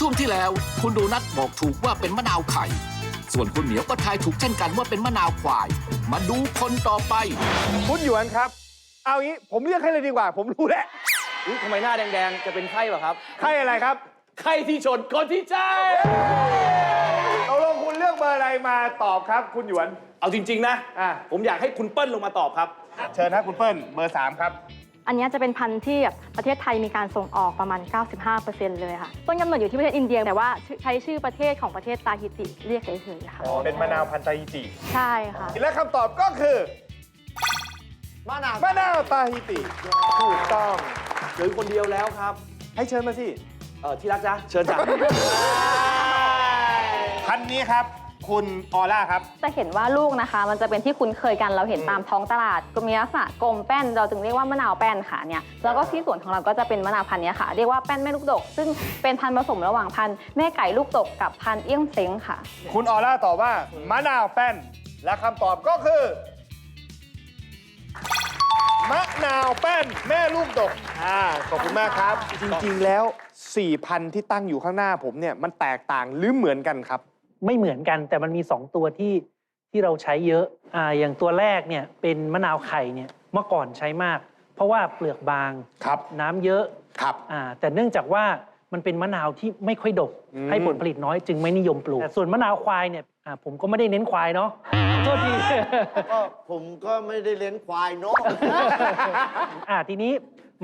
ช่วงที่แล้ว คุณโดนัทบอกถูกว่าเป็นมะนาวไข่ ส่วนคุณเหมียวก็ทายถูกเช่นกันว่าเป็นมะนาวควาย มาดูคนต่อไป คุณหยวนครับ เอางี้ผมเลือกให้เลยดีกว่า ผมรู้แล้วอุ๊ยทำไมหน้าแดงๆ จะเป็นไข้เหรอครับ ใครอะไรครับไข้ที่ชนคนที่ใจ ตกลงคุณเลือกเบอร์อะไรมาตอบครับ คุณหยวน เอาจริง ๆ นะ อะ ผมอยากให้คุณเปิ้ลลงมาตอบครับ เชิญนะคุณเปิ้ลเบอร์สามครับ อันเนี้ยจะเป็นพันธุ์ที่แบบประเทศไทยมีการส่งออกประมาณ 95%เลยค่ะ ต้นกำเนิดอยู่ที่ประเทศอินเดีย แต่ว่าชื่อใช้ชื่อประเทศของประเทศตาฮิติเรียกเฉยๆค่ะเป็นมะนาวพันธุ์ไตาฮิติใช่ค่ะ และคำตอบก็คือมะนาวมะนาวตาฮิติถูกต้องเหลือคนเดียวแล้วครับ ให้เชิญมาสิเออที่รักจ้ะเชิญจ้ะพันธุ์นี้ครับ คุณออร่าครับ จะเห็นว่าลูกนะคะ มันจะเป็นที่คุ้นเคยกันเราเห็นตามท้องตลาดก็มีลักษณะกลมแป้นเราจึงเรียกว่ามะนาวแป้นค่ะเนี่ยแล้วก็ที่สวนของเราก็จะเป็นมะนาวพันธุ์เนี้ยค่ะ เรียกว่าแป้นแม่ลูกดก ซึ่งเป็นพันธุ์ผสมระหว่างพันธุ์แม่ไก่ลูกดกกับพันธุ์เอี้ยงเซ้งค่ะ คุณออร่าตอบว่ามะนาวแป้น และคำตอบก็คือ มะนาวแป้นแม่ลูกดกอ่าขอบคุณมากครับ จริง ๆ แล้ว4พันธุ์ที่ตั้งอยู่ข้างหน้าผมเนี่ย มันแตกต่างหรือเหมือนกันครับ ไม่เหมือนกัน แต่มันมี 2 ตัวที่ที่เราใช้เยอะอ่าอย่างตัวแรกเนี่ยเป็นมะนาวไข่เนี่ยเมื่อก่อนใช้มาก เพราะว่าเปลือกบางครับน้ำเยอะครับ อ่าแต่เนื่องจากว่ามันเป็นมะนาวที่ไม่ค่อยดก อืม ให้ผลผลิตน้อยจึงไม่นิยมปลูกแต่ส่วนมะนาวควายเนี่ยอ่าผมก็ไม่ได้เน้นควายเนาะ โทษทีก็ผมก็ไม่ได้เลี้ยงควายเนาะอ่าทีนี้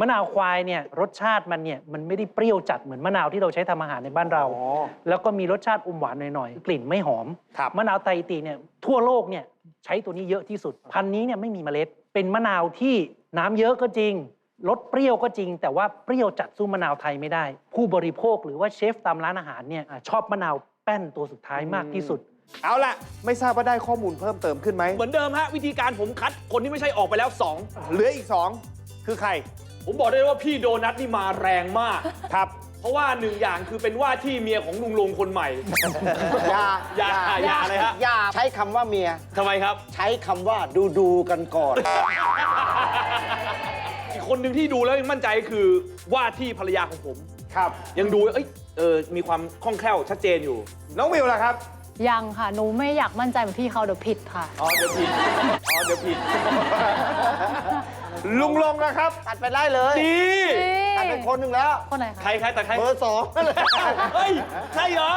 มะนาวควายเนี่ยรสชาติมันเนี่ยมันไม่ได้เปรี้ยวจัดเหมือนมะนาวที่เราใช้ทำอาหารในบ้านเรา อ๋อ แล้วก็มีรสชาติอมหวานหน่อยๆ กลิ่นไม่หอม ครับ มะนาวไตรติเนี่ยทั่วโลกเนี่ยใช้ตัวนี้เยอะที่สุด พันธุ์นี้เนี่ยไม่มีเมล็ด เป็นมะนาวที่น้ำเยอะก็จริงรสเปรี้ยวก็จริง แต่ว่าเปรี้ยวจัดสู้มะนาวไทยไม่ได้ ผู้บริโภคหรือว่าเชฟตามร้านอาหารเนี่ยอะชอบมะนาวแป้นตัวสุดท้ายมากที่สุด เอาล่ะ ไม่ทราบว่าได้ข้อมูลเพิ่มเติมขึ้นไหมเหมือนเดิมฮะวิธีการผมคัดคนที่ไม่ใช่ออกไปแล้ว เหลืออีก 2 คือใคร2 ผมบอกได้เลยว่าพี่โดนัทนี่มาแรงมาก ครับ เพราะว่าหนึ่งอย่างคือเป็นว่าที่เมียของลุงลงคนใหม่ อย่าอย่าอย่าอะไรฮะอย่าใช้คำว่าเมีย ทำไมครับ ใช้คำว่าดูดูๆกันก่อน อีกคนหนึ่งที่ดูแล้วยังมั่นใจคือว่าที่ภรรยาของผม ครับ ยังดูเอ้ยเออมีความคล่องแคล่วชัดเจนอยู่ น้องวิวล่ะครับ ยังค่ะ หนูไม่อยากมั่นใจเหมือนพี่เขาเดี๋ยวผิดค่ะ อ๋อเดี๋ยวผิด อ๋อเดี๋ยวผิด ลุงลงนะครับ ตัดไปได้เลยดีตัดไปคนหนึ่งแล้ว คนไหนคะ ใครใครแต่ใครเบอร์สองเฮ้ย ใช่เหรอ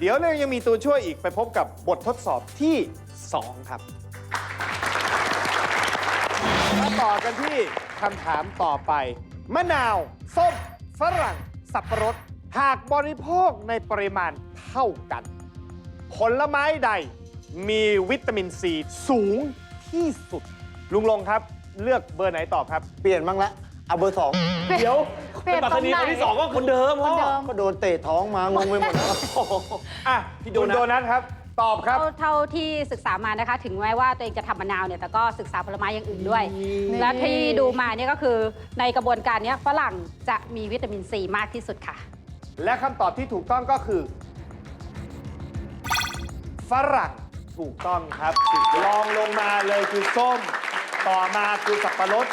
เดี๋ยวเนี่ยยังมีตัวช่วยอีกไปพบกับบททดสอบที่ 2 ครับมาต่อกันที่คำถามต่อไป มะนาว ส้ม ฝรั่ง สับปะรด หากบริโภคในปริมาณเท่ากัน ผลไม้ใดมีวิตามินซีสูงที่สุด ลุงลงครับเลือกเบอร์ไหนตอบครับ เปลี่ยนบ้างละเอาเบอร์สองเดี๋ยวเปลี่ยนปัตตานีตรงไหนคนที่สองก็คนเดิมคนเดิม ก็โดนเตะท้องมางงไปหมดแล้วโอ้โหอะพี่คุณโดนัทโดนัทครับ ตอบครับ เท่าเท่าที่ศึกษามานะคะ ถึงแม้ว่าตัวเองจะทำมะนาวเนี่ยแต่ก็ศึกษาผลไม้อย่างอื่นด้วย และที่ดูมาเนี่ยก็คือในกระบวนการเนี้ยฝรั่งจะมีวิตามินซีมากที่สุดค่ะ และคำตอบที่ถูกต้องก็คือ ฝรั่งถูกต้องครับลองลงมาเลยคือส้ม ต่อมาคือสับปะรด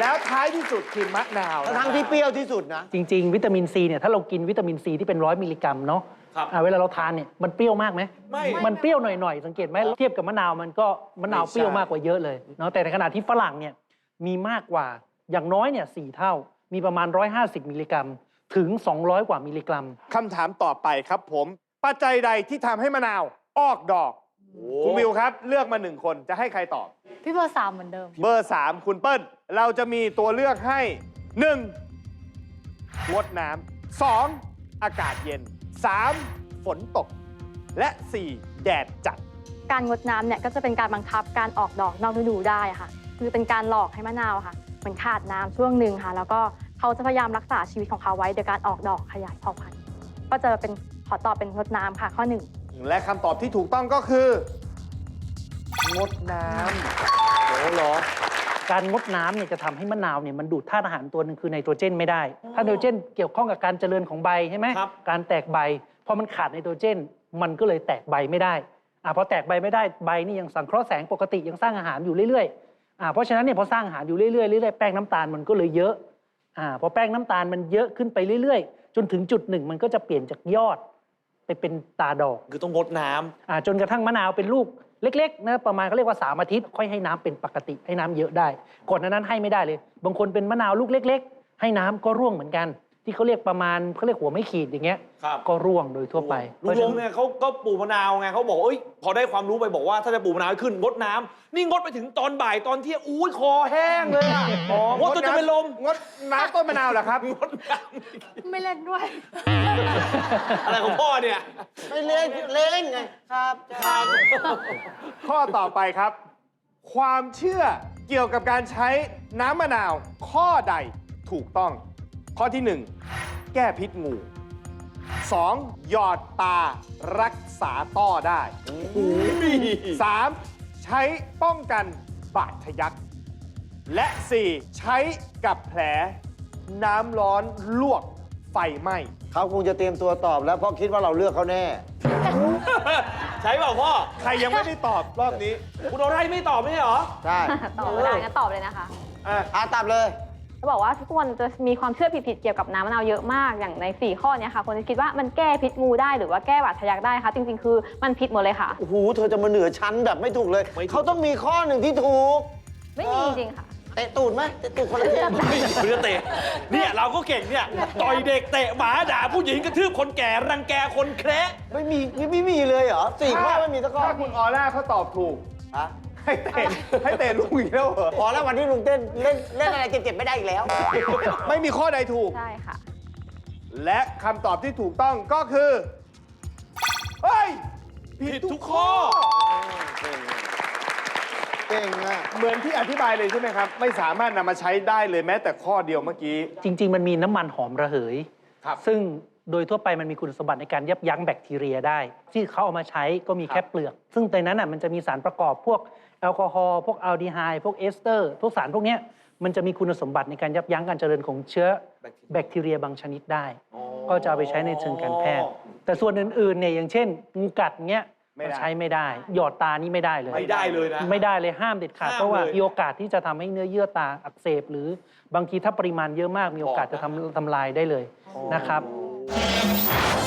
แล้วท้ายที่สุดคือมะนาวทั้งที่เปรี้ยวที่สุดนะ จริง ๆ วิตามินซีเนี่ยถ้าเรากินวิตามินซีที่เป็นร้อยมิลลิกรัมเนาะครับอ่าเวลาเราทานเนี่ยมันเปรี้ยวมากไหมไม่ มันเปรี้ยวหน่อยๆสังเกตไหมเทียบกับมะนาวมันก็มะนาวเปรี้ยวมากกว่าเยอะเลยเนาะแต่ในขณะที่ฝรั่งเนี่ยมีมากกว่าอย่างน้อยเนี่ยสเท่า มีประมาณ 150 มิลลิกรัม ถึง 200 กว่ามิลลิกรัม คำถามต่อไปครับผม ปัจจัยใดที่ทำให้มะนาว ออกดอกคุณวิวครับ เลือกมาหนึ่งคนจะให้ใครตอบ พี่เบอร์สามเหมือนเดิม เบอร์3คุณเปิ้ล เราจะมีตัวเลือกให้ 1. งดน้ำ 2. อากาศเย็น 3. ฝนตก และ 4. แดดจัด การงดน้ำเนี่ยก็จะเป็นการบังคับการออกดอกนอกฤดูได้ค่ะ คือเป็นการหลอกให้มะนาวค่ะเหมือนขาดน้ำช่วงหนึ่งค่ะ แล้วก็เขาจะพยายามรักษาชีวิตของเขาไว้โดยการออกดอกขยายเผ่าพันธุ์ก็จะเป็นขอตอบเป็นงดน้ำค่ะข้อหนึ่ง และคำตอบที่ถูกต้องก็คือ งดน้ำโอ้เหรอ การงดน้ำเนี่ยจะทำให้มะนาวเนี่ยมันดูดธาตุอาหารตัวหนึงคือไนโตรเจนไม่ได้ถ้าไนโตรเจนเกี่ยวข้องกับการเจริญของใบใช่ไหมครับ การแตกใบพอมันขาดไนโตรเจน มันก็เลยแตกใบไม่ได้อ่าพอแตกใบไม่ได้ใบนี่ยังสังเคราะห์แสงปกติยังสร้างอาหารอยู่เรื่อยๆอ่าเพราะฉะนั้นเนี่ยพอสร้างอาหารอยู่เรื่อยๆเรื่อยๆแป้งน้ำตาลมันก็เลยเยอะอ่าพอแป้งน้ำตาลมันเยอะขึ้นไปเรื่อยจนถึงจุดหนึ่งมันก็จะเปลี่ยนจากยอด ไปเป็นตาดอกคือต้องงดน้ำอ่าจนกระทั่งมะนาวเป็นลูกเล็กๆนะประมาณเขาเรียกว่าสามอาทิตย์ ค่อยให้น้ำเป็นปกติให้น้ำเยอะได้ก่อนหนานั้นให้ไม่ได้เลย บางคนเป็นมะนาวลูกเล็ก ๆ ให้น้ำก็ร่วงเหมือนกัน ที่เขาเรียกประมาณเขาเรียกหัวไม่ขีดอย่างเงี้ย ครับ ก็ร่วงโดยทั่วไปลุงลงเนี่ยเขาก็ปลูกมะนาวไงเขาบอกว่าเอ้ยพอได้ความรู้ไปบอกว่าถ้าจะปลูกมะนาวให้ขึ้นงดน้ำนี่งดไปถึงตอนบ่ายตอนเที่ยงอุ้ยคอแห้งเลยอะงดจนจะเป็นลมงดน้ำต้นมะนาวเหรอครับ งดน้ไม่เล่นด้วยำอะไรของพ่อเนี่ย ไม่เล่นเล่นไงครับครับข้อต่อไปครับ ความเชื่อเกี่ยวกับการใช้น้ำมะนาวข้อใดถูกต้อง ข้อที่ 1 แก้พิษงู 2. หยอดตารักษาต้อได้ 3. ใช้ป้องกันบาดทะยัก และ 4. ใช้กับแผล น้ำร้อนลวกไฟไหม้ เขาคงจะเตรียมตัวตอบแล้วเพราะคิดว่าเราเลือกเขาแน่ ใช่เปล่าพ่อ ใครยังไม่ได้ตอบรอบนี้ คุณโอไรไม่ตอบไม่ใช่เหรอ ใช่ตอบไม่ได้งั้นตอบเลยนะคะ อะอาตอบเลย จะบอกว่าทุกคนจะมีความเชื่อผิดๆเกี่ยวกับน้ำมะนาวเยอะมากอย่างใน 4 ข้อเนี้ยค่ะคนจะคิดว่ามันแก้พิษงูได้หรือว่าแก้บาดทะยักได้ค่ะจริงๆ คือมันผิดหมดเลยค่ะ โอ้โหเธอจะมาเหนือชั้นแบบไม่ถูกเลยไม่ถูกเขาต้องมีข้อหนึ่งที่ถูกไม่มีจริงๆค่ะ เตะตูดไหมเตะตูดคนละทีเรือเตะเนี่ยเราก็เก่งเนี่ยต่อยเด็กเตะหมาด่าผู้หญิงกระทืบคนแก่รังแกคนแคระไม่มีไม่ไม่มีเลยเหรอสี่ข้อไม่มีสักข้อถ้าคุณออร่าเขาตอบถูกฮะ ให้เตะให้เตะลูกอีกแล้วเหรอ พอแล้ววันนี้ลุงเต้นเล่นเล่นอะไรเจ็บๆไม่ได้อีกแล้ว ไม่มีข้อใดถูก ใช่ค่ะ และคำตอบที่ถูกต้องก็คือ เฮ้ย ผิดทุกข้อ เก่งอะ เหมือนที่อธิบายเลยใช่ไหมครับ ไม่สามารถนำมาใช้ได้เลยแม้แต่ข้อเดียวเมื่อกี้ จริง ๆ มันมีน้ำมันหอมระเหย ครับ ซึ่ง โดยทั่วไปมันมีคุณสมบัติในการยับยั้งแบคทีเรียได้ ที่เขาเอามาใช้ก็มีแค่เปลือก ซึ่งในนั้นน่ะมันจะมีสารประกอบพวกแอลกอฮอล์พวกอัลดีไฮด์พวกเอสเตอร์พวกสารพวกเนี้ยมันจะมีคุณสมบัติในการยับยั้งการเจริญของเชื้อแบคทีเรียบางชนิดได้ ก็จะเอาไปใช้ในเชิงการแพทย์ แต่ส่วนอื่นๆเนี่ยอย่างเช่นงูกัดเงี้ยไม่ได้ใช้ไม่ได้ หยอดตานี่ไม่ได้เลย ไม่ได้เลยนะไม่ได้เลยห้ามเด็ดขาดห้ามเพราะว่าเลยมีโอกาสที่จะทำให้เนื้อเยื่อตาอักเสบ หรือบางทีถ้าปริมาณเยอะมากมีโอกาสจะทำทำลายได้เลยนะครับ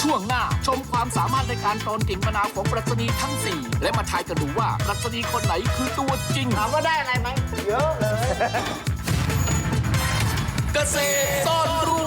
ช่วงหน้าชมความสามารถในการตอนกิ่งมะนาวของปรัชนีทั้ง 4 และมาทายกันดูว่าปรัชนีคนไหนคือตัวจริงถามว่าได้อะไรไหมเยอะเลย เกษตรซ่อนรู